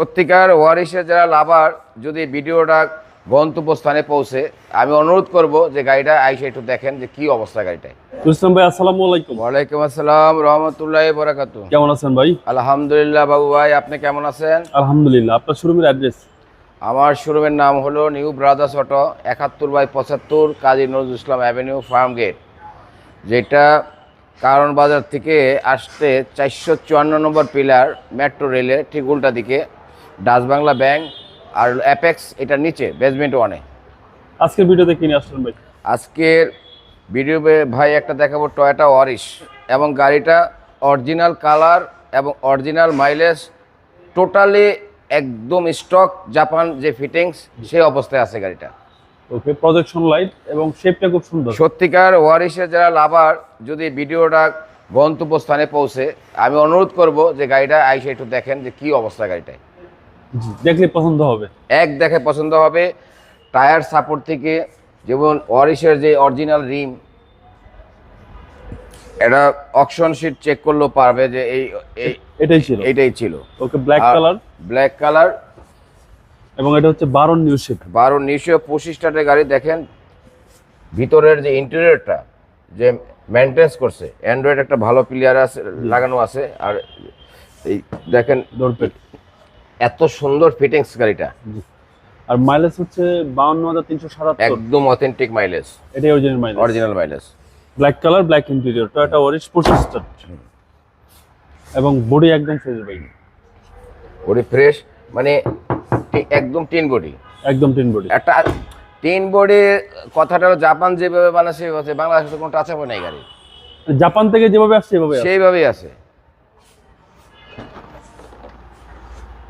সত্যিকার ওয়ারিশের যারা লাভার যদি ভিডিওটা গন্তব্যস্থানে পৌঁছে আমি অনুরোধ করব যে গাড়িটা আইসে একটু দেখেন যে কি অবস্থা গাড়িটায়। ভাই আসসালামু আলাইকুম। ওয়ালাইকুম আসসালাম রহমতুল্লাহ বরাকাত কেমন আছেন ভাই? আলহামদুলিল্লাহ বাবু ভাই আপনি কেমন আছেন? আলহামদুলিল্লাহ আপনার শোরুমের অ্যাড্রেস? আমার শোরুমের নাম হলো নিউ ব্রাদার্স অটো একাত্তর বাই পঁচাত্তর Kazi Nazrul Islam avenue farm gate. যেটা কারণ বাজার থেকে আসতে চারশো চুয়ান্ন নম্বর পিলার মেট্রো রেলে ঠিক উল্টা দিকে। ডাচ বাংলা ব্যাংক আর অ্যাপেক্স এটার নিচে বেসমেন্ট ওয়ানে আজকের ভিডিওতে কিনে আসলেন ভাই? আজকের ভিডিও ভাই একটা দেখাবো টয়োটা ওয়ারিশ এবং গাড়িটা অরিজিনাল কালার এবং অরিজিনাল মাইলেজ টোটালি একদম স্টক জাপান যে ফিটিংস সেই অবস্থায় আছে গাড়িটা। ওকে প্রজেকশন লাইট এবং শেপটা খুব সুন্দর। সত্যিকার ওয়ারিশের যারা লাভার যদি ভিডিওটা গন্তব্যস্থানে পৌঁছে আমি অনুরোধ করব যে গাড়িটা আইসে একটু দেখেন যে কি অবস্থা গাড়িটায়। দেখলে পছন্দ হবে। এক দেখে পছন্দ হবে। টায়ার সাপোর্ট থেকে যেমন ওয়ারিশের যে অরিজিনাল রিম এটা অকশন শিট চেক করলেও পারবে যে এই এটাই ছিল। এইটাই ছিল। Okay black colour black colour এবং এটা হচ্ছে বারো নিউ শেপ বারো নিশো পঁচিশ টাটের গাড়ি দেখেন ভিতরের যে ইন্টেরিয়রটা যে মেনটেন্স করছে অ্যান্ড্রয়েড একটা ভালো প্লেয়ার আছে লাগানো আছে আর এই দেখেন ডোরপেট এত সুন্দর ফিটিংস গাড়িটা। আর মাইলেজ হচ্ছে বাউন্ন হাজার তিনশো সাতাত্তর। একদম অথেন্টিক মাইলেজ এটাই original mileage original mileage black colour black interior Toyota পঁচিশ স্টার এবং বডি একদম ফ্রেশ ভাই। বডি ফ্রেশ মানে একদম টিন বডি একদম টিন বডি একটা টিন বডি কথাটা জাপান যেভাবে বানায় সেভাবে বাংলাদেশে কোনো টাচ আপ নাই গাড়ি জাপান থেকে যেভাবে আসছে আসছে। সেইভাবেই আছে।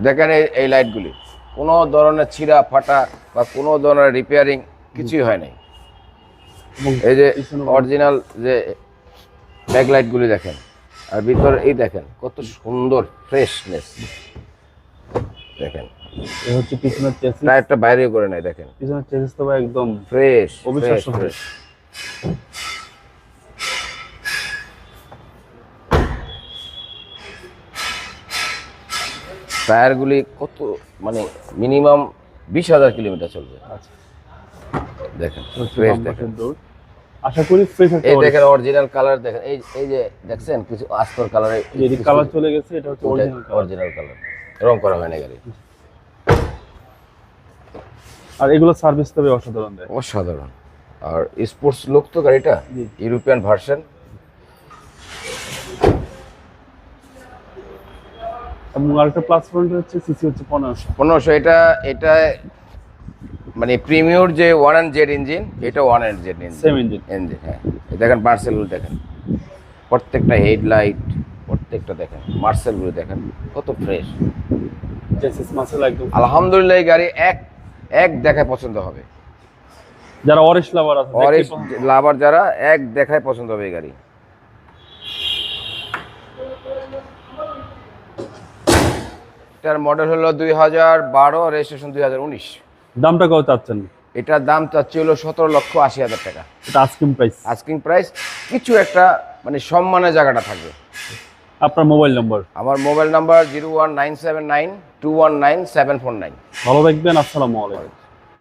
দেখেন এই এই লাইটগুলি। কোনো ধরনের ছিঁড়া ফাটা বা কোনো ধরনের রিপেয়ারিং কিছুই হয় নাই। এই যে অরিজিনাল যে ব্যাকলাইটগুলি দেখেন আর ভিতরে এই দেখেন কত সুন্দর ফ্রেশনেস দেখেন। এই হচ্ছে পিছনের চেসিস টায়ারটা বাইরে করে নাই দেখেন। পিছনের চেসিস তো ভাই একদম ফ্রেশ অবিশ্বাস্য ফ্রেশ টায়ারগুলি কত মানে মিনিমাম বিশ হাজার কিলোমিটার চলবে। আচ্ছা। দেখেন হচ্ছে ফ্রেশ দেখেন। আশা করি ফ্রেশ এই দেখেন অরিজিনাল কালার দেখেন। এই এই যে দেখছেন কিছু আস্তর কালারে যদি কালার চলে গেছে এটা হচ্ছে অরিজিনাল কালার অরিজিনাল কালার রং করা হয় না গাড়ি। আর এগুলো সার্ভিস তবে অসাধারণ দেয়। অসাধারণ। আর স্পোর্টস লুক তো গাড়িটা ইউরোপিয়ান ভার্সন এবং আরেকটা প্লাস পয়েন্ট হচ্ছে সিসি হচ্ছে পনেরোশো। পনেরোশো এটা এটা মানে প্রিমিয়র যে ওয়ান অ্যান্ড জেড ইঞ্জিন এটা one and Z engine same engine engine হ্যাঁ। দেখেন মার্সেলগুলো দেখেন। প্রত্যেকটা হেডলাইট প্রত্যেকটা দেখেন। মার্সেলগুলো দেখেন কত ফ্রেশ আলহামদুলিল্লাহ এই গাড়ি এক এক দেখায় পছন্দ হবে। যারা অরেশ লাভার আছে অরেশ লাভার যারা এক দেখায় পছন্দ হবে এই গাড়ি। এটার মডেল হলো দুই হাজার বারো রেজিস্ট্রেশন দুই হাজার উনিশ। দামটা কত চাচ্ছেন? এটার দাম চাচ্ছি হলো সতেরো লক্ষ আশি হাজার টাকা। এটা আস্কিং প্রাইস আস্কিং প্রাইস কিছু একটা মানে সম্মানের জায়গাটা থাকবে। আপনার মোবাইল নম্বর আমার mobile number zero one nine seven nine two one nine seven four nine. ভালো থাকবেন আসসালামু আলাইকুম।